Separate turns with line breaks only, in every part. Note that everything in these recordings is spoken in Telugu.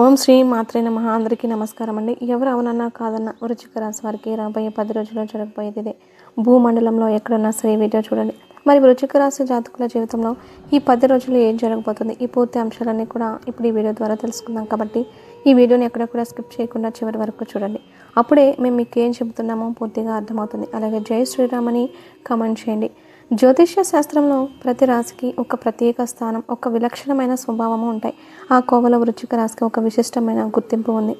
ఓం శ్రీ మాత్రే నమ. అందరికీ నమస్కారం అండి ఎవరు అవునన్నా కాదన్నా వృచ్చిక రాశి వారికి రాబోయే పది రోజుల్లో జరగబోయేది ఇదే భూమండలంలో ఎక్కడున్నా సరే వీడియో చూడండి. మరి వృచ్చిక రాశి జాతకుల జీవితంలో ఈ పది రోజులు ఏం జరగబోతుంది? ఈ పూర్తి అంశాలన్నీ కూడా ఇప్పుడు ఈ వీడియో ద్వారా తెలుసుకుందాం కాబట్టి ఈ వీడియోని ఎక్కడ కూడా స్కిప్ చేయకుండా చివరి వరకు చూడండి. అప్పుడే మేము మీకు ఏం చెబుతున్నామో పూర్తిగా అర్థమవుతుంది. అలాగే జై శ్రీరామ్ అని కామెంట్ చేయండి. జ్యోతిష్య శాస్త్రంలో ప్రతి రాశికి ఒక ప్రత్యేక స్థానం ఒక విలక్షణమైన స్వభావము ఉంటాయి. ఆ కోవలో వృచ్చిక రాశికి ఒక విశిష్టమైన గుర్తింపు ఉంది.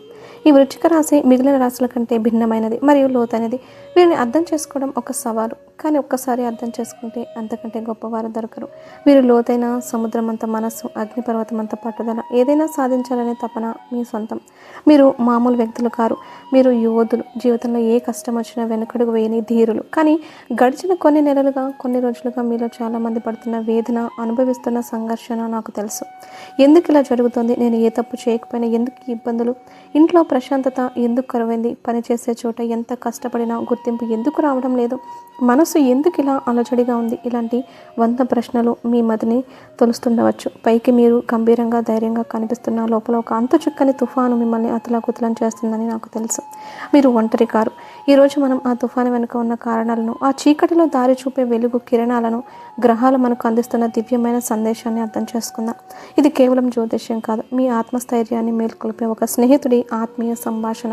ఈ వృచ్చిక రాశి మిగిలిన రాశుల కంటే భిన్నమైనది మరియు లోతైనది. వీరిని అర్థం చేసుకోవడం ఒక సవాలు. కానీ ఒక్కసారి అర్థం చేసుకుంటే అంతకంటే గొప్పవారు దొరకరు. వీరు లోతైన సముద్రం అంత మనస్సు అగ్నిపర్వతం అంత పట్టుదల ఏదైనా సాధించాలనే తపన మీ సొంతం. మీరు మామూలు వ్యక్తులు కారు. మీరు యోధులు జీవితంలో ఏ కష్టం వచ్చినా వెనుకడుగు వేయని ధీరులు. కానీ గడిచిన కొన్ని నెలలుగా కొన్ని రోజులుగా మీలో చాలామంది పడుతున్న వేదన అనుభవిస్తున్న సంఘర్షణ నాకు తెలుసు. ఎందుకు ఇలా జరుగుతుంది? నేను ఏ తప్పు చేయకపోయినా ఎందుకు ఇబ్బందులు? ఇంట్లో ప్రశాంతత ఎందుకు కరువైంది? పనిచేసే చోట ఎంత కష్టపడినా గుర్తు గుర్తింపు ఎందుకు రావడం లేదు? మనసు ఎందుకు ఇలా అలజడిగా ఉంది? ఇలాంటి వంద ప్రశ్నలు మీ మదిని తొలుస్తుండవచ్చు. పైకి మీరు గంభీరంగా ధైర్యంగా కనిపిస్తున్న లోపల ఒక అంత చుక్కని తుఫాను మిమ్మల్ని అతలాకుతలం చేస్తుందని నాకు తెలుసు. మీరు ఒంటరి కారు. ఈరోజు మనం ఆ తుఫాను వెనుక ఉన్న కారణాలను ఆ చీకటిలో దారి చూపే వెలుగు కిరణాలను గ్రహాలు మనకు అందిస్తున్న దివ్యమైన సందేశాన్ని అర్థం చేసుకుందాం. ఇది కేవలం జ్యోతిష్యం కాదు. మీ ఆత్మస్థైర్యాన్ని మేల్కొల్పే ఒక స్నేహితుడి ఆత్మీయ సంభాషణ.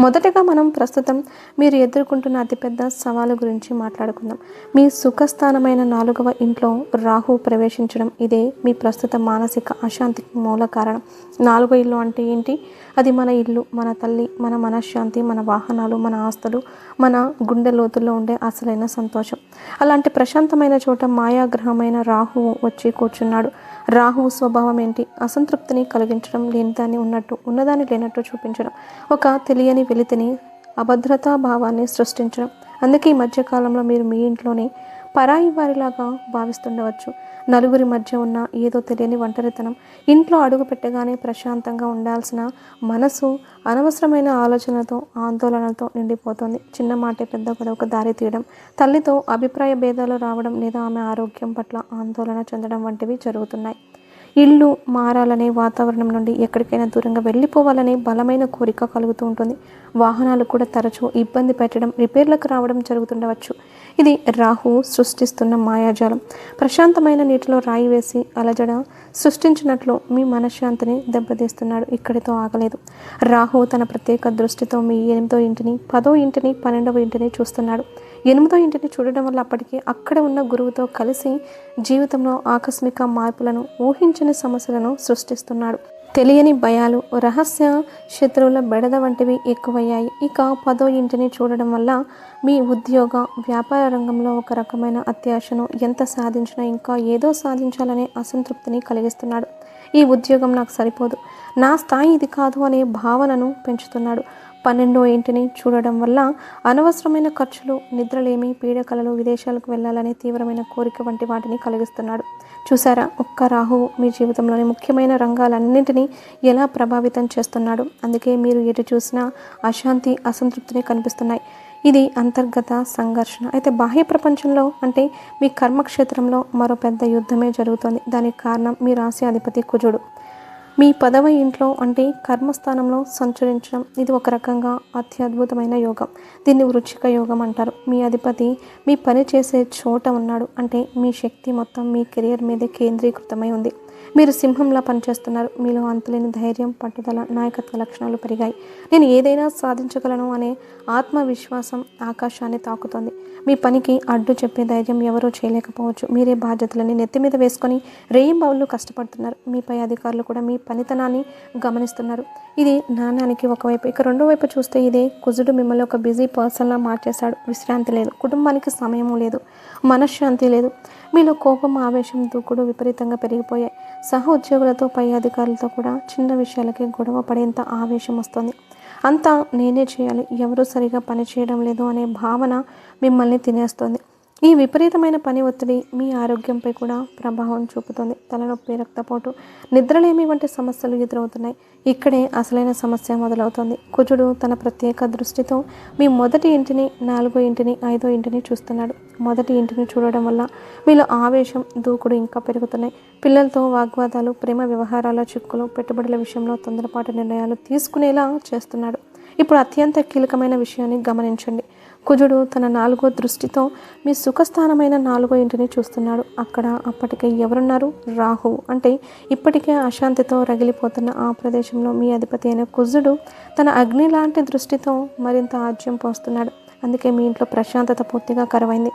మొదటగా మనం ప్రస్తుతం మీరు ఎదుర్కొంటున్న అతిపెద్ద సవాలు గురించి మాట్లాడుకుందాం. మీ సుఖస్థానమైన నాలుగవ ఇంట్లో రాహు ప్రవేశించడం ఇదే మీ ప్రస్తుత మానసిక అశాంతికి మూల కారణం. నాలుగో ఇల్లు అంటే ఏంటి? అది మన ఇల్లు మన తల్లి మన మనశ్శాంతి మన వాహనాలు మన ఆస్తులు మన గుండె లోతుల్లో ఉండే అసలైన సంతోషం. అలాంటి ప్రశాంతమైన చోట మాయాగ్రహమైన రాహువు వచ్చి కూర్చున్నాడు. రాహువు స్వభావం ఏంటి? అసంతృప్తిని కలిగించడం లేనిదాన్ని ఉన్నట్టు ఉన్నదాన్ని లేనట్టు చూపించడం. ఒక తెలియని వెలితిని అభద్రతా భావాన్ని సృష్టించడం. అందుకే ఈ మధ్యకాలంలో మీరు మీ ఇంట్లోనే పరాయి వారిలాగా భావిస్తుండవచ్చు. నలుగురి మధ్య ఉన్న ఏదో తెలియని ఒంటరితనం. ఇంట్లో అడుగు పెట్టగానే ప్రశాంతంగా ఉండాల్సిన మనసు అనవసరమైన ఆలోచనలతో ఆందోళనలతో నిండిపోతుంది. చిన్న మాటే పెద్ద గొడవకు దారి తీయడం తల్లితో అభిప్రాయ భేదాలు రావడం లేదా ఆమె ఆరోగ్యం పట్ల ఆందోళన చెందడం వంటివి జరుగుతున్నాయి. ఇల్లు మారాలనే వాతావరణం నుండి ఎక్కడికైనా దూరంగా వెళ్ళిపోవాలనే బలమైన కోరిక కలుగుతూ ఉంటుంది. వాహనాలు కూడా తరచూ ఇబ్బంది పెట్టడం రిపేర్లకు రావడం జరుగుతుండవచ్చు. ఇది రాహు సృష్టిస్తున్న మాయాజాలం. ప్రశాంతమైన నీటిలో రాయి వేసి అలజడ సృష్టించినట్లు మీ మనశ్శాంతిని దెబ్బతీస్తున్నాడు. ఇక్కడితో ఆగలేదు. రాహు తన ప్రత్యేక దృష్టితో మీ ఎనిమిదో ఇంటిని పదో ఇంటిని పన్నెండవ ఇంటిని చూస్తున్నాడు. ఎనిమిదో ఇంటిని చూడడం వల్ల అప్పటికి అక్కడ ఉన్న గురువుతో కలిసి జీవితంలో ఆకస్మిక మార్పులను ఊహించని సమస్యలను సృష్టిస్తున్నాడు. తెలియని భయాలు రహస్య శత్రువుల బెడద వంటివి ఎక్కువయ్యాయి. ఇక పదో ఇంటిని చూడడం వల్ల మీ ఉద్యోగ వ్యాపార రంగంలో ఒక రకమైన అత్యాశను ఎంత సాధించినా ఇంకా ఏదో సాధించాలనే అసంతృప్తిని కలిగిస్తున్నాడు. ఈ ఉద్యోగం నాకు సరిపోదు. నా స్థాయి ఇది కాదు అనే భావనను పెంచుతున్నాడు. పన్నెండో ఇంటిని చూడడం వల్ల అనవసరమైన ఖర్చులు నిద్రలేమి పీడకలలు విదేశాలకు వెళ్ళాలనే తీవ్రమైన కోరిక వంటి వాటిని కలిగిస్తున్నాడు. చూసారా ఒక్క రాహువు మీ జీవితంలోని ముఖ్యమైన రంగాలన్నింటినీ ఎలా ప్రభావితం చేస్తున్నాడు? అందుకే మీరు ఎటు చూసినా అశాంతి అసంతృప్తిని కనిపిస్తున్నాయి. ఇది అంతర్గత సంఘర్షణ. అయితే బాహ్య ప్రపంచంలో అంటే మీ కర్మక్షేత్రంలో మరో పెద్ద యుద్ధమే జరుగుతోంది. దానికి కారణం మీ రాశి అధిపతి కుజుడు. మీ పదవ ఇంట్లో అంటే కర్మస్థానంలో సంచరించడం ఇది ఒక రకంగా అత్యద్భుతమైన యోగం. దీన్ని వృచ్చిక యోగం అంటారు. మీ అధిపతి మీ పని చేసే చోట ఉన్నాడు అంటే మీ శక్తి మొత్తం మీ కెరియర్ మీదే కేంద్రీకృతమై ఉంది. మీరు సింహంలా పనిచేస్తున్నారు. మీలో అంతులేని ధైర్యం పట్టుదల నాయకత్వ లక్షణాలు పెరిగాయి. నేను ఏదైనా సాధించగలను అనే ఆత్మవిశ్వాసం ఆకాశాన్ని తాకుతోంది. మీ పనికి అడ్డు చెప్పే ధైర్యం ఎవరూ చేయలేకపోవచ్చు. మీరే బాధ్యతలని నెత్తి మీద వేసుకొని రేయింబావులు కష్టపడుతున్నారు. మీపై అధికారులు కూడా మీ పనితనాన్ని గమనిస్తున్నారు. ఇది నాణ్యానికి ఒకవైపు. ఇక రెండో వైపు చూస్తే ఇదే కుజుడు మిమ్మల్ని ఒక బిజీ పర్సన్లా మార్చేశాడు. విశ్రాంతి లేదు. కుటుంబానికి సమయము లేదు. మనశ్శాంతి లేదు. మీలో కోపం ఆవేశం దూకుడు విపరీతంగా పెరిగిపోయాయి. సహ ఉద్యోగులతో పై అధికారులతో కూడా చిన్న విషయాలకే గొడవ పడేంత ఆవేశం వస్తుంది. అంతా నేనే చేయాలి ఎవరూ సరిగా పని చేయడం లేదు అనే భావన మిమ్మల్ని తినేస్తుంది. ఈ విపరీతమైన పని ఒత్తిడి మీ ఆరోగ్యంపై కూడా ప్రభావం చూపుతుంది. తలనొప్పి రక్తపోటు నిద్రలేమి వంటి సమస్యలు ఎదురవుతున్నాయి. ఇక్కడే అసలైన సమస్య మొదలవుతుంది. కుజుడు తన ప్రత్యేక దృష్టితో మీ మొదటి ఇంటిని నాలుగో ఇంటిని ఐదో ఇంటిని చూస్తున్నాడు. మొదటి ఇంటిని చూడడం వల్ల మీలో ఆవేశం దూకుడు ఇంకా పెరుగుతున్నాయి. పిల్లలతో వాగ్వాదాలు ప్రేమ వ్యవహారాల చిక్కులు పెట్టుబడుల విషయంలో తొందరపాటు నిర్ణయాలు తీసుకునేలా చేస్తున్నాడు. ఇప్పుడు అత్యంత కీలకమైన విషయాన్ని గమనించండి. కుజుడు తన నాలుగో దృష్టితో మీ సుఖస్థానమైన నాలుగో ఇంటిని చూస్తున్నాడు. అక్కడ అప్పటికే ఎవరున్నారు? రాహు. అంటే ఇప్పటికే అశాంతితో రగిలిపోతున్న ఆ ప్రదేశంలో మీ అధిపతి అయిన కుజుడు తన అగ్ని లాంటి దృష్టితో మరింత ఆజ్యం పోస్తున్నాడు. అందుకే మీ ఇంట్లో ప్రశాంతత పూర్తిగా కరువైంది.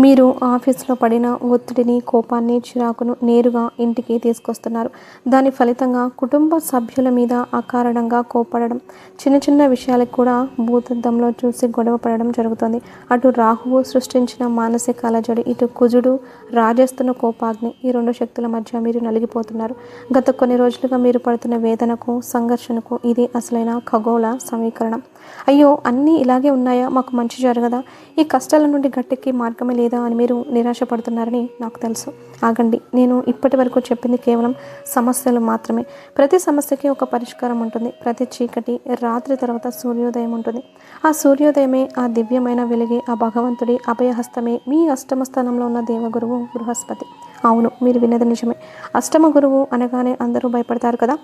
మీరు ఆఫీస్లో పడిన ఒత్తిడిని కోపాన్ని చిరాకును నేరుగా ఇంటికి తీసుకొస్తున్నారు. దాని ఫలితంగా కుటుంబ సభ్యుల మీద అకారణంగా కోపడడం చిన్న చిన్న విషయాలకు కూడా భూతద్దంలో చూసి గొడవ పడడం జరుగుతుంది. అటు రాహువు సృష్టించిన మానసిక అలజడి ఇటు కుజుడు రాజేస్తున్న కోపాగ్ని ఈ రెండు శక్తుల మధ్య మీరు నలిగిపోతున్నారు. గత కొన్ని రోజులుగా మీరు పడుతున్న వేదనకు సంఘర్షణకు ఇది అసలైన ఖగోళ సమీకరణం. అయ్యో అన్నీ ఇలాగే ఉన్నాయా? మాకు మంచి జరగదా? ఈ కష్టాల నుండి గట్టెక్కి మార్గమే లేదా అని మీరు నిరాశపడుతున్నారని నాకు తెలుసు. ఆగండి. నేను ఇప్పటి వరకు చెప్పింది కేవలం సమస్యలు మాత్రమే. ప్రతి సమస్యకి ఒక పరిష్కారం ఉంటుంది. ప్రతి చీకటి రాత్రి తర్వాత సూర్యోదయం ఉంటుంది. ఆ సూర్యోదయమే ఆ దివ్యమైన వెలిగే ఆ భగవంతుడి అభయహస్తమే మీ అష్టమ స్థానంలో ఉన్న దేవగురువు బృహస్పతి. అవును మీరు విన్నది నిజమే. అష్టమ గురువు అనగానే అందరూ భయపడతారు కదా?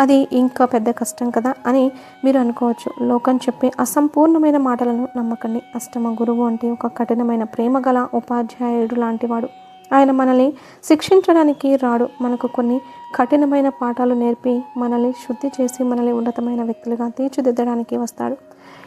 అది ఇంకా పెద్ద కష్టం కదా అని మీరు అనుకోవచ్చు. లోకం చెప్పే అసంపూర్ణమైన మాటలను నమ్మకండి. అష్టమ గురువు అంటే ఒక కఠినమైన ప్రేమ గల ఉపాధ్యాయుడు లాంటివాడు. ఆయన మనల్ని శిక్షించడానికి రాడు. మనకు కొన్ని కఠినమైన పాఠాలు నేర్పి మనల్ని శుద్ధి చేసి మనల్ని ఉన్నతమైన వ్యక్తులుగా తీర్చిదిద్దడానికి వస్తాడు.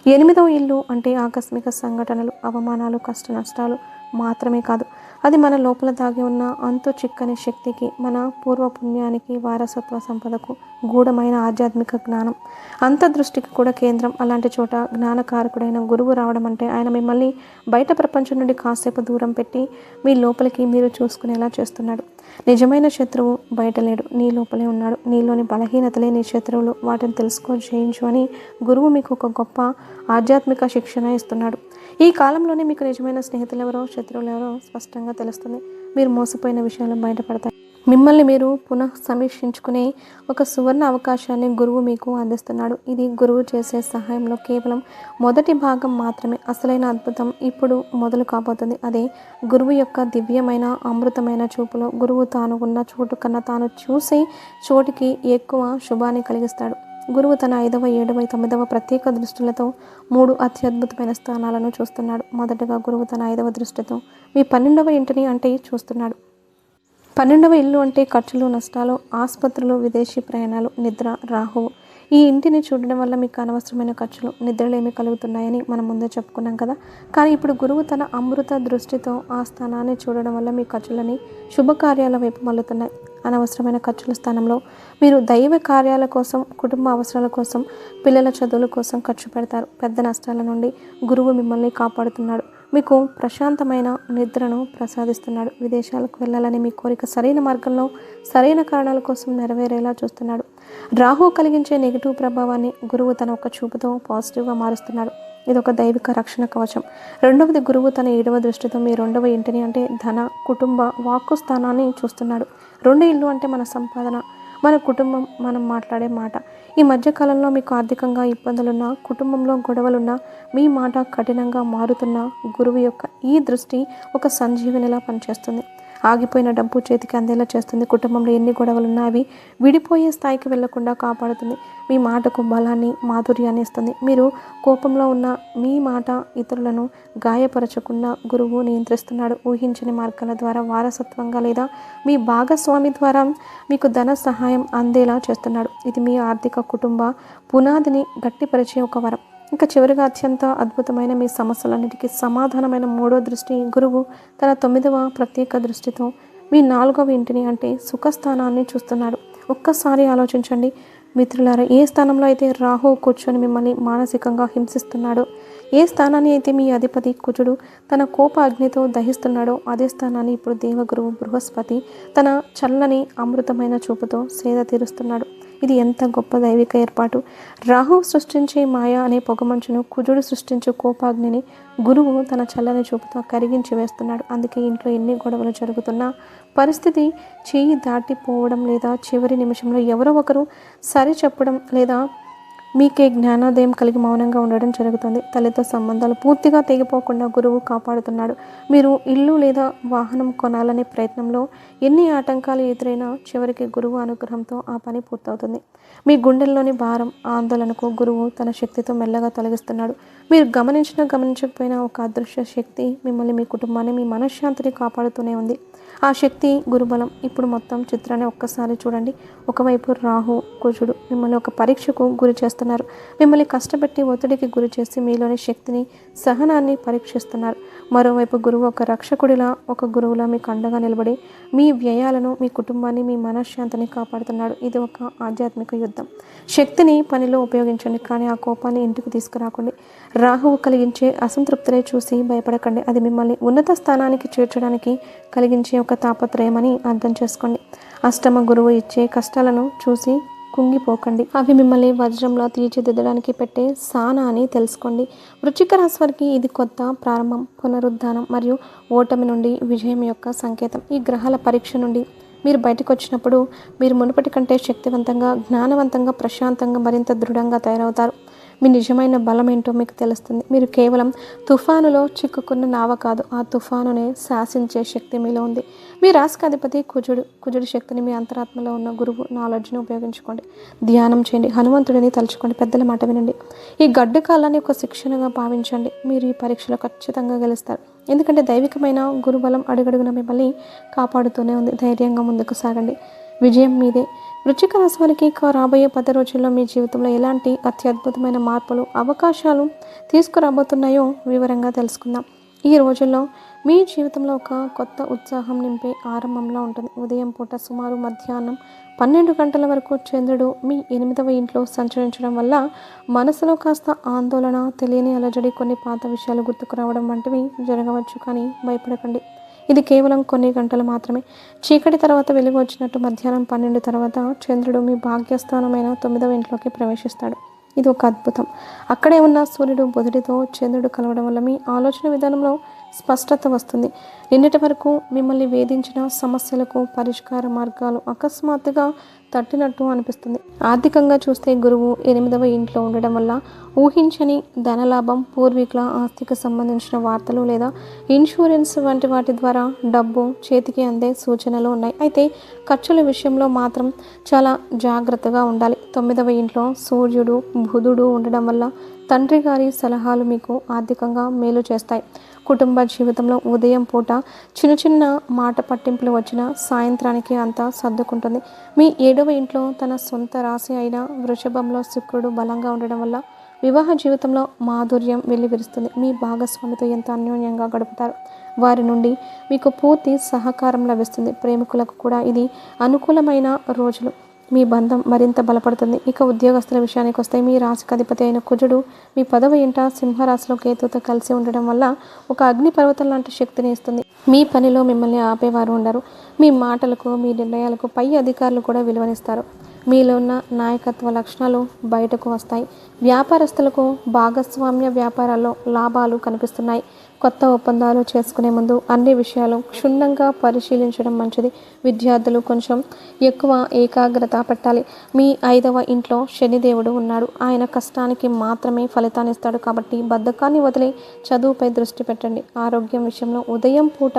ఎనిమిదవ ఇల్లు అంటే ఆకస్మిక సంఘటనలు అవమానాలు కష్ట నష్టాలు మాత్రమే కాదు. అది మన లోపల దాగి ఉన్న అంతు చిక్కని శక్తికి మన పూర్వపుణ్యానికి వారసత్వ సంపదకు గూఢమైన ఆధ్యాత్మిక జ్ఞానం. అంతర్దృష్టికి కూడా కేంద్రం. అలాంటి చోట జ్ఞానకారకుడైన గురువు రావడం అంటే ఆయన మిమ్మల్ని బయట ప్రపంచం నుండి కాసేపు దూరం పెట్టి మీ లోపలికి మీరు చూసుకునేలా చేస్తున్నాడు. నిజమైన శత్రువు బయట లేడు. నీ లోపలే ఉన్నాడు. నీలోని బలహీనతలే నీ శత్రువులు. వాటిని తెలుసుకో చేయించు అని గురువు మీకు ఒక గొప్ప ఆధ్యాత్మిక శిక్షణ ఇస్తున్నాడు. ఈ కాలంలోనే మీకు నిజమైన స్నేహితులు ఎవరో శత్రువులు ఎవరో స్పష్టంగా తెలుస్తుంది. మీరు మోసపోయిన విషయాలు బయటపడతాయి. మిమ్మల్ని మీరు పునః సమీక్షించుకునే ఒక సువర్ణ అవకాశాన్ని గురువు మీకు అందిస్తున్నాడు. ఇది గురువు చేసే సహాయంలో కేవలం మొదటి భాగం మాత్రమే. అసలైన అద్భుతం ఇప్పుడు మొదలు కాబోతుంది. అదే గురువు యొక్క దివ్యమైన అమృతమైన చూపులో గురువు తాను ఉన్న చోటు కన్నా తాను చూసే చోటికి ఎక్కువ శుభాన్ని కలిగిస్తాడు. గురువు తన ఐదవ ఏడవ తొమ్మిదవ ప్రత్యేక దృష్టిలతో మూడు అత్యద్భుతమైన స్థానాలను చూస్తున్నాడు. మొదటగా గురువు తన ఐదవ దృష్టితో మీ పన్నెండవ ఇంటిని అంటే చూస్తున్నాడు. పన్నెండవ ఇల్లు అంటే ఖర్చులు నష్టాలు ఆసుపత్రులు విదేశీ ప్రయాణాలు నిద్ర రాహువు ఈ ఇంటిని చూడడం వల్ల మీకు అనవసరమైన ఖర్చులు నిద్రలేమి కలుగుతున్నాయని మనం ముందే చెప్పుకున్నాం కదా. కానీ ఇప్పుడు గురువు తన అమృత దృష్టితో ఆ స్థానాన్ని చూడడం వల్ల మీ ఖర్చులని శుభకార్యాల వైపు మళ్ళుతున్నాయి. అనవసరమైన ఖర్చుల స్థానంలో మీరు దైవ కార్యాల కోసం కుటుంబ అవసరాల కోసం పిల్లల చదువుల కోసం ఖర్చు పెడతారు. పెద్ద నష్టాల నుండి గురువు మిమ్మల్ని కాపాడుతున్నాడు. మీకు ప్రశాంతమైన నిద్రను ప్రసాదిస్తున్నాడు. విదేశాలకు వెళ్ళాలని మీ కోరిక సరైన మార్గంలో సరైన కారణాల కోసం నెరవేరేలా చూస్తున్నాడు. రాహు కలిగించే నెగిటివ్ ప్రభావాన్ని గురువు తన ఒక చూపుతో పాజిటివ్గా మారుస్తున్నాడు. ఇది ఒక దైవిక రక్షణ కవచం. రెండవది గురువు తన ఏడవ దృష్టితో మీ రెండవ ఇంటిని అంటే ధన కుటుంబ వాక్కు స్థానాన్ని చూస్తున్నాడు. రెండు ఇల్లు అంటే మన సంపాదన మన కుటుంబం మనం మాట్లాడే మాట. ఈ మధ్యకాలంలో మీకు ఆర్థికంగా ఇబ్బందులున్నా కుటుంబంలో గొడవలున్నా మీ మాట కఠినంగా మారుతున్న గురువు యొక్క ఈ దృష్టి ఒక సంజీవనిలా పనిచేస్తుంది. ఆగిపోయిన డబ్బు చేతికి అందేలా చేస్తుంది. కుటుంబంలో ఎన్ని గొడవలున్నా అవి విడిపోయే స్థాయికి వెళ్ళకుండా కాపాడుతుంది. మీ మాటకు బలాన్ని మాధుర్యాన్ని ఇస్తుంది. మీరు కోపంలో ఉన్న మీ మాట ఇతరులను గాయపరచకుండా గురువు నియంత్రిస్తున్నాడు. ఊహించని మార్గాల ద్వారా వారసత్వంగా లేదా మీ భాగస్వామి ద్వారా మీకు ధన సహాయం అందేలా చేస్తున్నాడు. ఇది మీ ఆర్థిక కుటుంబ పునాదిని గట్టిపరిచే ఒక వరం. ఇంకా చివరిగా అత్యంత అద్భుతమైన మీ సమస్యలన్నిటికీ సమాధానమైన మూడో దృష్టి గురువు తన తొమ్మిదవ ప్రత్యేక దృష్టితో మీ నాలుగవ ఇంటిని అంటే సుఖస్థానాన్ని చూస్తున్నాడు. ఒక్కసారి ఆలోచించండి. మిత్రులారా ఏ స్థానంలో అయితే రాహు కూర్చొని మిమ్మల్ని మానసికంగా హింసిస్తున్నాడో ఏ స్థానాన్ని అయితే మీ అధిపతి కుజుడు తన కోప అగ్నితో దహిస్తున్నాడో అదే స్థానాన్ని ఇప్పుడు దేవగురువు బృహస్పతి తన చల్లని అమృతమైన చూపుతో సేద తీరుస్తున్నాడు. ఇది ఎంత గొప్ప దైవిక ఏర్పాటు. రాహు సృష్టించే మాయ అనే పొగమంచును కుజుడు సృష్టించే కోపాగ్నిని గురువు తన చల్లని చూపుతో కరిగించి వేస్తున్నాడు. అందుకే ఇంట్లో ఎన్ని గొడవలు జరుగుతున్నా పరిస్థితి చేయి దాటిపోవడం లేదా చివరి నిమిషంలో ఎవరో ఒకరు సరి చెప్పడం లేదా మీకే జ్ఞానోదయం కలిగి మౌనంగా ఉండడం జరుగుతుంది. తల్లితో సంబంధాలు పూర్తిగా తెగిపోకుండా గురువు కాపాడుతున్నాడు. మీరు ఇల్లు లేదా వాహనం కొనాలనే ప్రయత్నంలో ఎన్ని ఆటంకాలు ఎదురైనా చివరికి గురువు అనుగ్రహంతో ఆ పని పూర్తవుతుంది. మీ గుండెల్లోని భారం ఆందోళనకు గురువు తన శక్తితో మెల్లగా తొలగిస్తున్నాడు. మీరు గమనించినా గమనించకపోయినా ఒక అదృశ్య శక్తి మిమ్మల్ని మీ కుటుంబాన్ని మీ మనశ్శాంతిని కాపాడుతూనే ఉంది. ఆ శక్తి గురుబలం ఇప్పుడు మొత్తం చిత్రాన్ని ఒక్కసారి చూడండి. ఒకవైపు రాహు కుజుడు మిమ్మల్ని ఒక పరీక్షకు గురి చేస్తున్నారు. మిమ్మల్ని కష్టపెట్టి ఒత్తిడికి గురి చేసి మీలోని శక్తిని సహనాన్ని పరీక్షిస్తున్నారు. మరోవైపు గురువు ఒక రక్షకుడిలా ఒక గురువులా మీకు అండగా నిలబడి మీ వ్యయాలను మీ కుటుంబాన్ని మీ మనశ్శాంతిని కాపాడుతున్నాడు. ఇది ఒక ఆధ్యాత్మిక యుద్ధం. శక్తిని పనిలో ఉపయోగించండి కానీ ఆ కోపాన్ని ఇంటికి తీసుకురాకండి. రాహువు కలిగించే అసంతృప్తిని చూసి భయపడకండి. అది మిమ్మల్ని ఉన్నత స్థానానికి చేర్చడానికి కలిగించే ఒక తాపత్రయమని అర్థం చేసుకోండి. అష్టమ గురువు ఇచ్చే కష్టాలను చూసి కుంగిపోకండి. అవి మిమ్మల్ని వజ్రంలో తీర్చిదిద్దడానికి పెట్టే సాన అని తెలుసుకోండి. వృచ్చిక రాశి వారికి ఇది కొత్త ప్రారంభం పునరుద్ధానం మరియు ఓటమి నుండి విజయం యొక్క సంకేతం. ఈ గ్రహాల పరీక్ష నుండి మీరు బయటకు వచ్చినప్పుడు మీరు మునుపటి కంటే శక్తివంతంగా జ్ఞానవంతంగా ప్రశాంతంగా మరింత దృఢంగా తయారవుతారు. మీ నిజమైన బలం ఏంటో మీకు తెలుస్తుంది. మీరు కేవలం తుఫానులో చిక్కుకున్న నావ కాదు ఆ తుఫానునే శాసించే శక్తి మీలో ఉంది. మీ రాశికి కుజుడు కుజుడి శక్తిని మీ అంతరాత్మలో ఉన్న గురువు నాలెడ్జ్ని ఉపయోగించుకోండి. ధ్యానం చేయండి హనుమంతుడిని తలుచుకోండి పెద్దల మాట వినండి. ఈ గడ్డు కాలాన్ని ఒక శిక్షణగా భావించండి. మీరు ఈ పరీక్షలో ఖచ్చితంగా గెలుస్తారు. ఎందుకంటే దైవికమైన గురుబలం అడుగడుగున మిమ్మల్ని కాపాడుతూనే ఉంది. ధైర్యంగా ముందుకు సాగండి. విజయం మీదే. వృచ్చిక రాశి వారికి రాబోయే పది రోజుల్లో మీ జీవితంలో ఎలాంటి అత్యద్భుతమైన మార్పులు అవకాశాలు తీసుకురాబోతున్నాయో వివరంగా తెలుసుకుందాం. ఈ రోజుల్లో మీ జీవితంలో ఒక కొత్త ఉత్సాహం నింపే ఆరంభంలో ఉంటుంది. ఉదయం పూట సుమారు మధ్యాహ్నం పన్నెండు గంటల వరకు చంద్రుడు మీ ఎనిమిదవ ఇంట్లో సంచరించడం వల్ల మనసులో కాస్త ఆందోళన తెలియని అలజడి కొన్ని పాత విషయాలు గుర్తుకు రావడం వంటివి జరగవచ్చు. కానీ భయపడకండి. ఇది కేవలం కొన్ని గంటలు మాత్రమే. చీకటి తర్వాత వెలుగు వచ్చినట్టు మధ్యాహ్నం పన్నెండు తర్వాత చంద్రుడు మీ భాగ్యస్థానమైన తొమ్మిదవ ఇంట్లోకి ప్రవేశిస్తాడు. ఇది ఒక అద్భుతం. అక్కడే ఉన్న సూర్యుడు బుధుడితో చంద్రుడు కలవడం వల్ల మీ ఆలోచన విధానంలో స్పష్టత వస్తుంది. నిన్నటి వరకు మిమ్మల్ని వేధించిన సమస్యలకు పరిష్కార మార్గాలు అకస్మాత్తుగా తట్టినట్టు అనిపిస్తుంది. ఆర్థికంగా చూస్తే గురువు ఎనిమిదవ ఇంట్లో ఉండడం వల్ల ఊహించని ధనలాభం పూర్వీకుల ఆస్తికి సంబంధించిన వార్తలు లేదా ఇన్సూరెన్స్ వంటి వాటి ద్వారా డబ్బు చేతికి అందే సూచనలు ఉన్నాయి. అయితే ఖర్చుల విషయంలో మాత్రం చాలా జాగ్రత్తగా ఉండాలి. తొమ్మిదవ ఇంట్లో సూర్యుడు బుధుడు ఉండడం వల్ల తండ్రి గారి సలహాలు మీకు ఆర్థికంగా మేలు చేస్తాయి. కుటుంబ జీవితంలో ఉదయం పూట చిన్న చిన్న మాట పట్టింపులు వచ్చిన సాయంత్రానికి అంతా సర్దుకుంటుంది. మీ ఏడవ ఇంట్లో తన సొంత రాశి అయిన వృషభంలో శుక్రుడు బలంగా ఉండడం వల్ల వివాహ జీవితంలో మాధుర్యం వెల్లివిరుస్తుంది. మీ భాగస్వామితో ఎంత అన్యోన్యంగా గడుపుతారు? వారి నుండి మీకు పూర్తి సహకారం లభిస్తుంది. ప్రేమికులకు కూడా ఇది అనుకూలమైన రోజులు. మీ బంధం మరింత బలపడుతుంది. ఇక ఉద్యోగస్తుల విషయానికి వస్తే మీ రాశికి అధిపతి అయిన కుజుడు మీ పదవ ఇంట సింహరాశిలో కేతుతో కలిసి ఉండడం వల్ల ఒక అగ్నిపర్వతం లాంటి శక్తిని ఇస్తుంది. మీ పనిలో మిమ్మల్ని ఆపేవారు ఉండరు. మీ మాటలకు మీ నిర్ణయాలకు పై అధికారులు కూడా విలువనిస్తారు. మీలో ఉన్న నాయకత్వ లక్షణాలు బయటకు వస్తాయి. వ్యాపారస్తులకు భాగస్వామ్య వ్యాపారాల్లో లాభాలు కనిపిస్తున్నాయి. కొత్త ఒప్పందాలు చేసుకునే ముందు అన్ని విషయాలు క్షుణ్ణంగా పరిశీలించడం మంచిది. విద్యార్థులు కొంచెం ఎక్కువ ఏకాగ్రత పెట్టాలి. మీ ఐదవ ఇంట్లో శనిదేవుడు ఉన్నాడు. ఆయన కష్టానికి మాత్రమే ఫలితాన్ని ఇస్తాడు కాబట్టి బద్ధకాన్ని వదిలి చదువుపై దృష్టి పెట్టండి. ఆరోగ్యం విషయంలో ఉదయం పూట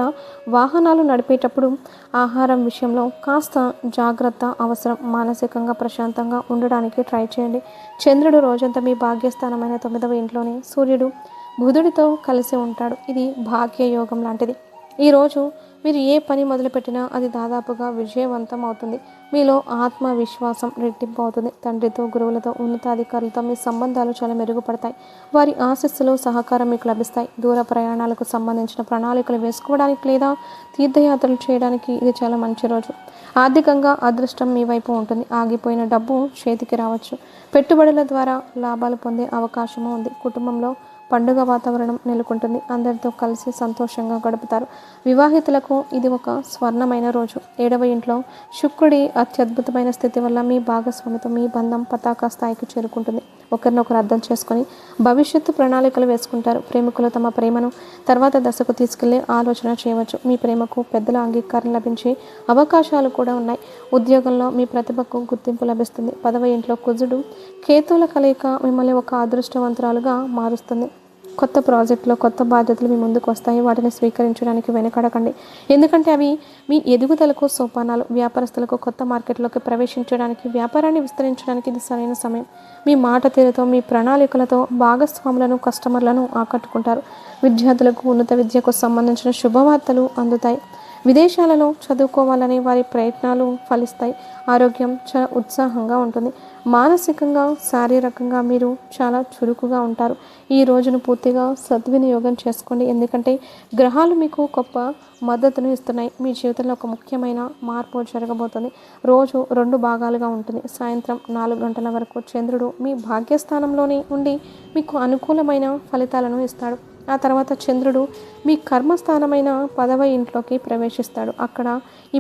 వాహనాలు నడిపేటప్పుడు ఆహారం విషయంలో కాస్త జాగ్రత్త అవసరం. మానసికంగా ప్రశాంతంగా ఉండడానికి ట్రై చేయండి. చంద్రుడు రోజంతా మీ భాగ్యస్థానమైన తొమ్మిదవ ఇంట్లోనే సూర్యుడు బుధుడితో కలిసి ఉంటాడు. ఇది భాగ్యయోగం లాంటిది. ఈరోజు మీరు ఏ పని మొదలుపెట్టినా అది దాదాపుగా విజయవంతం అవుతుంది. మీలో ఆత్మవిశ్వాసం రెట్టింపు అవుతుంది తండ్రితో గురువులతో ఉన్నతాధికారులతో మీ సంబంధాలు చాలా మెరుగుపడతాయి. వారి ఆశస్సులు సహకారం మీకు లభిస్తాయి. దూర ప్రయాణాలకు సంబంధించిన ప్రణాళికలు వేసుకోవడానికి లేదా తీర్థయాత్రలు చేయడానికి ఇది చాలా మంచి రోజు. ఆర్థికంగా అదృష్టం మీ వైపు ఉంటుంది. ఆగిపోయిన డబ్బు చేతికి రావచ్చు. పెట్టుబడుల ద్వారా లాభాలు పొందే అవకాశము ఉంది. కుటుంబంలో పండుగ వాతావరణం నెలకొంటుంది. అందరితో కలిసి సంతోషంగా గడుపుతారు. వివాహితులకు ఇది ఒక స్వర్ణమైన రోజు. ఏడవ ఇంట్లో శుక్రుడి అత్యద్భుతమైన స్థితి వల్ల మీ భాగస్వామితో మీ బంధం పతాక స్థాయికి చేరుకుంటుంది. ఒకరినొకరు అర్థం చేసుకొని భవిష్యత్తు ప్రణాళికలు వేసుకుంటారు. ప్రేమికులు తమ ప్రేమను తర్వాత దశకు తీసుకెళ్ళే ఆలోచన చేయవచ్చు. మీ ప్రేమకు పెద్దల అంగీకారం లభించే అవకాశాలు కూడా ఉన్నాయి. ఉద్యోగంలో మీ ప్రతిభకు గుర్తింపు లభిస్తుంది. పదవ ఇంట్లో కుజుడు కేతువుల కలయిక మిమ్మల్ని ఒక అదృష్టవంతురాలుగా మారుస్తుంది. కొత్త ప్రాజెక్టులో కొత్త బాధ్యతలు మీ ముందుకు వస్తాయి. వాటిని స్వీకరించడానికి వెనకడకండి. ఎందుకంటే అవి మీ ఎదుగుదలకు సోపానాలు వ్యాపారస్తులకు కొత్త మార్కెట్లోకి ప్రవేశించడానికి వ్యాపారాన్ని విస్తరించడానికి ఇది సరైన సమయం. మీ మాట తీరుతో మీ ప్రణాళికలతో భాగస్వాములను కస్టమర్లను ఆకట్టుకుంటారు. విద్యార్థులకు ఉన్నత విద్యకు సంబంధించిన శుభవార్తలు అందుతాయి. విదేశాలలో చదువుకోవాలని వారి ప్రయత్నాలు ఫలిస్తాయి. ఆరోగ్యం చాలా ఉత్సాహంగా ఉంటుంది. మానసికంగా శారీరకంగా మీరు చాలా చురుకుగా ఉంటారు. ఈ రోజును పూర్తిగా సద్వినియోగం చేసుకోండి. ఎందుకంటే గ్రహాలు మీకు గొప్ప మద్దతును ఇస్తున్నాయి. మీ జీవితంలో ఒక ముఖ్యమైన మార్పు జరగబోతుంది. రోజు రెండు భాగాలుగా ఉంటుంది. సాయంత్రం నాలుగు గంటల వరకు చంద్రుడు మీ భాగ్యస్థానంలోనే ఉండి మీకు అనుకూలమైన ఫలితాలను ఇస్తాడు. ఆ తర్వాత చంద్రుడు మీ కర్మస్థానమైన పదవ ఇంట్లోకి ప్రవేశిస్తాడు. అక్కడ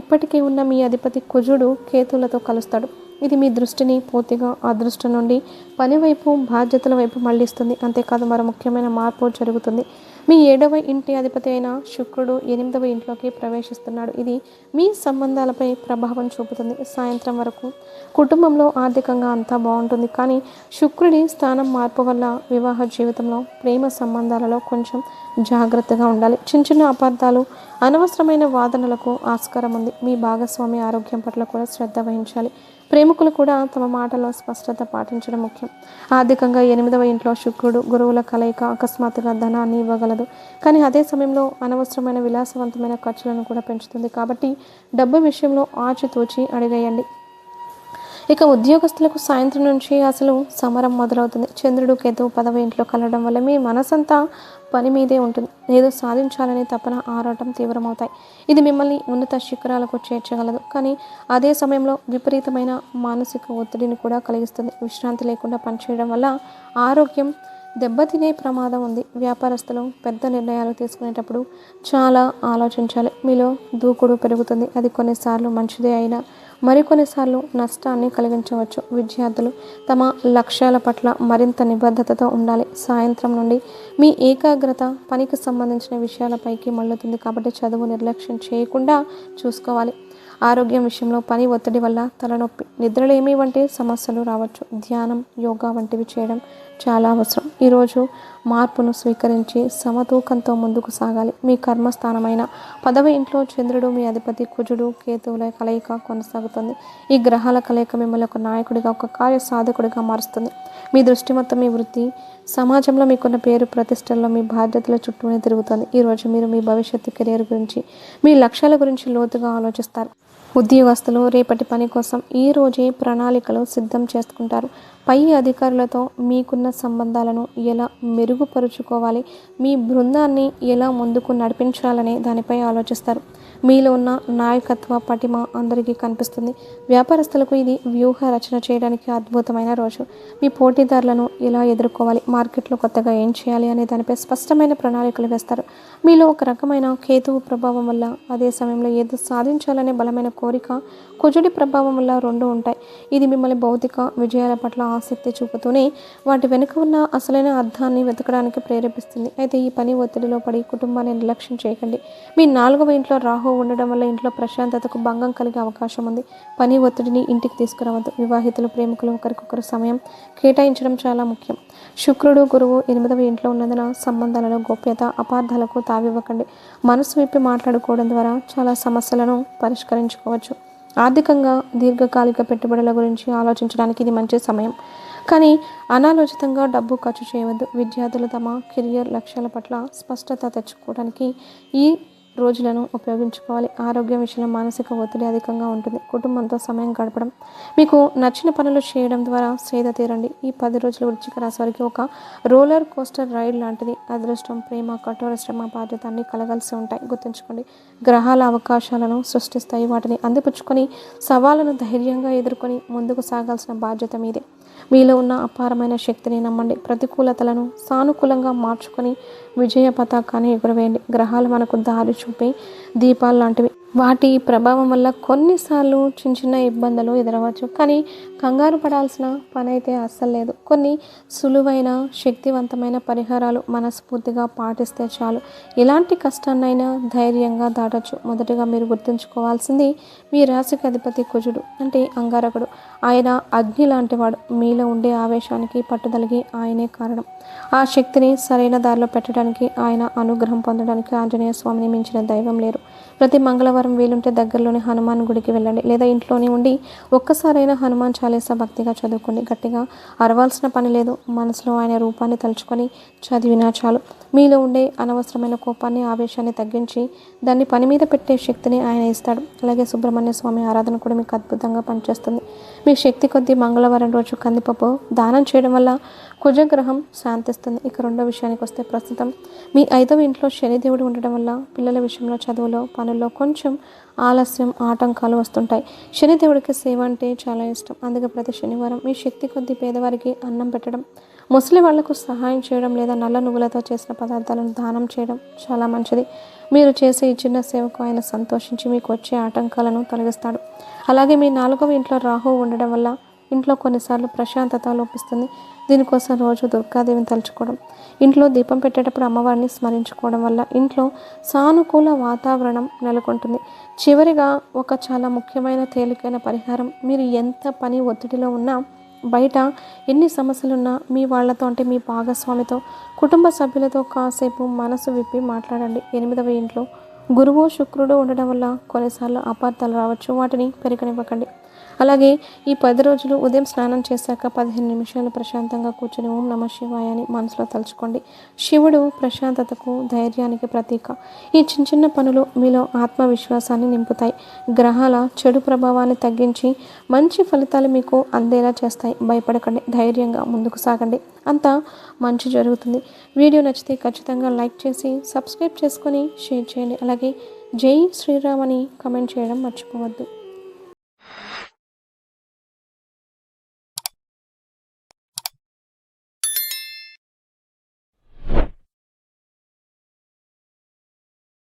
ఇప్పటికే ఉన్న మీ అధిపతి కుజుడు కేతులతో కలుస్తాడు. ఇది మీ దృష్టిని పూర్తిగా అదృష్టం నుండి పని వైపు బాధ్యతల వైపు మళ్ళిస్తుంది అంతేకాదు మరో ముఖ్యమైన మార్పు జరుగుతుంది. మీ ఏడవ ఇంటి అధిపతి అయిన శుక్రుడు ఎనిమిదవ ఇంట్లోకి ప్రవేశిస్తున్నాడు. ఇది మీ సంబంధాలపై ప్రభావం చూపుతుంది. సాయంత్రం వరకు కుటుంబంలో ఆర్థికంగా అంతా బాగుంటుంది. కానీ శుక్రుడి స్థానం మార్పు వల్ల వివాహ జీవితంలో ప్రేమ సంబంధాలలో కొంచెం జాగ్రత్తగా ఉండాలి. చిన్న చిన్న అపార్థాలు అనవసరమైన వాదనలకు ఆస్కారం ఉంది. మీ భాగస్వామి ఆరోగ్యం పట్ల కూడా శ్రద్ధ వహించాలి. ప్రేమికులు కూడా తమ మాటలో స్పష్టత పాటించడం ముఖ్యం. ఆర్థికంగా ఎనిమిదవ ఇంట్లో శుక్రుడు గురువుల కలయిక అకస్మాత్తుగా ధనాన్ని ఇవ్వగలదు. కానీ అదే సమయంలో అనవసరమైన విలాసవంతమైన ఖర్చులను కూడా పెంచుతుంది. కాబట్టి డబ్బు విషయంలో ఆచితూచి అడిగేయండి. ఇక ఉద్యోగస్తులకు సాయంత్రం నుంచి అసలు సమరం మొదలవుతుంది. చంద్రుడు కేతువు పదవి ఇంట్లో కలవడం వల్ల మీ మనసంతా పని మీదే ఉంటుంది. ఏదో సాధించాలని తపన ఆరాటం తీవ్రమవుతాయి. ఇది మిమ్మల్ని ఉన్నత శిఖరాలకు చేర్చగలదు. కానీ అదే సమయంలో విపరీతమైన మానసిక ఒత్తిడిని కూడా కలిగిస్తుంది. విశ్రాంతి లేకుండా పనిచేయడం వల్ల ఆరోగ్యం దెబ్బతినే ప్రమాదం ఉంది. వ్యాపారస్తులు పెద్ద నిర్ణయాలు తీసుకునేటప్పుడు చాలా ఆలోచించాలి. మీలో దూకుడు పెరుగుతుంది. అది కొన్నిసార్లు మంచిదే అయినా మరికొన్నిసార్లు నష్టాన్ని కలిగించవచ్చు. విద్యార్థులు తమ లక్ష్యాల పట్ల మరింత నిబద్ధతతో ఉండాలి. సాయంత్రం నుండి మీ ఏకాగ్రత పనికి సంబంధించిన విషయాలపైకి మళ్ళుతుంది కాబట్టి చదువు నిర్లక్ష్యం చేయకుండా చూసుకోవాలి. ఆరోగ్యం విషయంలో పని ఒత్తిడి వల్ల తలనొప్పి నిద్రలేమి వంటి సమస్యలు రావచ్చు. ధ్యానం యోగా వంటివి చేయడం చాలా అవసరం. ఈరోజు మార్పును స్వీకరించి సమతూకంతో ముందుకు సాగాలి. మీ కర్మస్థానమైన పదవ ఇంట్లో చంద్రుడు మీ అధిపతి కుజుడు కేతువుల కలయిక కొనసాగుతుంది. ఈ గ్రహాల కలయిక మిమ్మల్ని ఒక నాయకుడిగా ఒక కార్య సాధకుడిగా మారుస్తుంది. మీ దృష్టి మొత్తం మీ వృత్తి సమాజంలో మీకున్న పేరు ప్రతిష్టల్లో మీ బాధ్యతల చుట్టూనే తిరుగుతుంది. ఈరోజు మీరు మీ భవిష్యత్తు కెరియర్ గురించి మీ లక్ష్యాల గురించి లోతుగా ఆలోచిస్తారు. ఉద్యోగస్తులు రేపటి పని కోసం ఈ రోజే ప్రణాళికలు సిద్ధం చేసుకుంటారు. పై అధికారులతో మీకున్న సంబంధాలను ఎలా మెరుగుపరుచుకోవాలి? మీ బృందాన్ని ఎలా ముందుకు నడిపించాలనే దానిపై ఆలోచిస్తారు. మీలో ఉన్న నాయకత్వ పటిమ అందరికీ కనిపిస్తుంది. వ్యాపారస్తులకు ఇది వ్యూహ రచన చేయడానికి అద్భుతమైన రోజు. మీ పోటీదారులను ఎలా ఎదుర్కోవాలి? మార్కెట్లో కొత్తగా ఏం చేయాలి అనే దానిపై స్పష్టమైన ప్రణాళికలు వేస్తారు. మీలో ఒక రకమైన కేతువు ప్రభావం వల్ల అదే సమయంలో ఏదో సాధించాలనే బలమైన కోరిక కుజుడి ప్రభావం వల్ల రెండు ఉంటాయి. ఇది మిమ్మల్ని భౌతిక విజయాల పట్ల ఆసక్తి చూపుతూనే వాటి వెనుక ఉన్న అసలైన అర్థాన్ని వెతకడానికి ప్రేరేపిస్తుంది. అయితే ఈ పని ఒత్తిడిలో పడి కుటుంబాన్ని నిర్లక్ష్యం చేయకండి. మీ నాలుగవ ఇంట్లో రాహు ఉండడం వల్ల ఇంట్లో ప్రశాంతతకు భంగం కలిగే అవకాశం ఉంది. పని ఒత్తిడిని ఇంటికి తీసుకురావద్దు. వివాహితులు ప్రేమికులు ఒకరికొకరు సమయం కేటాయించడం చాలా ముఖ్యం. శుక్రుడు గురువు ఎనిమిదవ ఇంట్లో ఉన్నందున సంబంధాలలో గోప్యత అపార్థాలకు తావివ్వకండి. మనసు విప్పి మాట్లాడుకోవడం ద్వారా చాలా సమస్యలను పరిష్కరించుకోవచ్చు. ఆర్థికంగా దీర్ఘకాలిక పెట్టుబడుల గురించి ఆలోచించడానికి ఇది మంచి సమయం. కానీ అనాలోచితంగా డబ్బు ఖర్చు చేయవద్దు. విద్యార్థులు తమ కెరియర్ లక్ష్యాల పట్ల స్పష్టత తెచ్చుకోవడానికి ఈ రోజులను ఉపయోగించుకోవాలి. ఆరోగ్యం విషయంలో మానసిక ఒత్తిడి అధికంగా ఉంటుంది. కుటుంబంతో సమయం గడపడం. మీకు నచ్చిన పనులు చేయడం ద్వారా సేద తీరండి. ఈ పది రోజుల వృచ్చిక రాశి వారికి ఒక రోలర్ కోస్టర్ రైడ్ లాంటిది. అదృష్టం ప్రేమ కఠోర శ్రమ బాధ్యత అన్ని కలగాల్సి ఉంటాయి. గుర్తుంచుకోండి. గ్రహాల అవకాశాలను సృష్టిస్తాయి. వాటిని అందిపుచ్చుకొని సవాళ్ళను ధైర్యంగా ఎదుర్కొని ముందుకు సాగాల్సిన బాధ్యత మీదే. మీలో ఉన్న అపారమైన శక్తిని నమ్మండి. ప్రతికూలతలను సానుకూలంగా మార్చుకొని విజయ పతాకాన్ని ఎగురవేయండి. గ్రహాలు మనకు దారి చూపి దీపాలు లాంటివి వాటి ప్రభావం వల్ల కొన్నిసార్లు చిన్న చిన్న ఇబ్బందులు ఎదురవచ్చు. కానీ కంగారు పడాల్సిన పని అయితే అస్సలు లేదు. కొన్ని సులువైన శక్తివంతమైన పరిహారాలు మనస్ఫూర్తిగా పాటిస్తే చాలు. ఎలాంటి కష్టాన్నైనా ధైర్యంగా దాటచ్చు. మొదటగా మీరు గుర్తుంచుకోవాల్సింది మీ రాశికి అధిపతి కుజుడు అంటే అంగారకుడు. ఆయన అగ్ని లాంటివాడు. మీలో ఉండే ఆవేశానికి పట్టుదలికి ఆయనే కారణం. ఆ శక్తిని సరైన దారిలో పెట్టడానికి ఆయన అనుగ్రహం పొందడానికి ఆంజనేయ స్వామిని మించిన దైవం లేరు. ప్రతి మంగళవారం వీలుంటే దగ్గరలోని హనుమాన్ గుడికి వెళ్ళండి. లేదా ఇంట్లోనే ఉండి ఒక్కసారైనా హనుమాన్ చాలీసా భక్తిగా చదువుకోండి. గట్టిగా అరవాల్సిన పని లేదు. మనసులో ఆయన రూపాన్ని తలుచుకొని చదివినా చాలు. మీలో ఉండే అనవసరమైన కోపాన్ని ఆవేశాన్ని తగ్గించి దాన్ని పని మీద పెట్టే శక్తిని ఆయన ఇస్తాడు. అలాగే సుబ్రహ్మణ్య స్వామి ఆరాధన కూడా మీకు అద్భుతంగా పనిచేస్తుంది. మీ శక్తి కొద్దీ మంగళవారం రోజు కందిపప్పు దానం చేయడం వల్ల కుజగ్రహం శాంతిస్తుంది. ఇక రెండో విషయానికి వస్తే ప్రస్తుతం మీ ఐదవ ఇంట్లో శనిదేవుడు ఉండటం వల్ల పిల్లల విషయంలో చదువులో పనుల్లో కొంచెం ఆలస్యం ఆటంకాలు వస్తుంటాయి. శనిదేవుడికి సేవ అంటే చాలా ఇష్టం. అందుకే ప్రతి శనివారం మీ శక్తి కొద్దీ పేదవారికి అన్నం పెట్టడం ముసలి వాళ్ళకు సహాయం చేయడం లేదా నల్ల నువ్వులతో చేసిన పదార్థాలను దానం చేయడం చాలా మంచిది. మీరు చేసే ఈ చిన్న సేవకు ఆయన సంతోషించి మీకు వచ్చే ఆటంకాలను తొలగిస్తాడు. అలాగే మీ నాలుగవ ఇంట్లో రాహు ఉండడం వల్ల ఇంట్లో కొన్నిసార్లు ప్రశాంతత లోపిస్తుంది. దీనికోసం రోజు దుర్గాదేవిని తలుచుకోవడం. ఇంట్లో దీపం పెట్టేటప్పుడు అమ్మవారిని స్మరించుకోవడం వల్ల ఇంట్లో సానుకూల వాతావరణం నెలకొంటుంది. చివరిగా ఒక చాలా ముఖ్యమైన తేలికైన పరిహారం. మీరు ఎంత పని ఒత్తిడిలో ఉన్నా బయట ఎన్ని సమస్యలున్నా మీ వాళ్ళతో అంటే మీ భాగస్వామితో కుటుంబ సభ్యులతో కాసేపు మనసు విప్పి మాట్లాడండి. ఎనిమిదవ ఇంట్లో గురువు శుక్రుడు ఉండడం వల్ల కొన్నిసార్లు అపార్థాలు రావచ్చు. వాటిని పెరగనివ్వకండి అలాగే ఈ పది రోజులు ఉదయం స్నానం చేశాక పదిహేను నిమిషాలు ప్రశాంతంగా కూర్చొని ఓం నమ శివాయ అని మనసులో తలుచుకోండి. శివుడు ప్రశాంతతకు ధైర్యానికి ప్రతీక. ఈ చిన్న చిన్న పనులు మీలో ఆత్మవిశ్వాసాన్ని నింపుతాయి. గ్రహాల చెడు ప్రభావాన్ని తగ్గించి మంచి ఫలితాలు మీకు అందేలా చేస్తాయి. భయపడకండి. ధైర్యంగా ముందుకు సాగండి. అంతా మంచి జరుగుతుంది. వీడియో నచ్చితే ఖచ్చితంగా లైక్ చేసి సబ్స్క్రైబ్ చేసుకొని షేర్ చేయండి. అలాగే జై శ్రీరామ్ అని కమెంట్ చేయడం మర్చిపోవద్దు.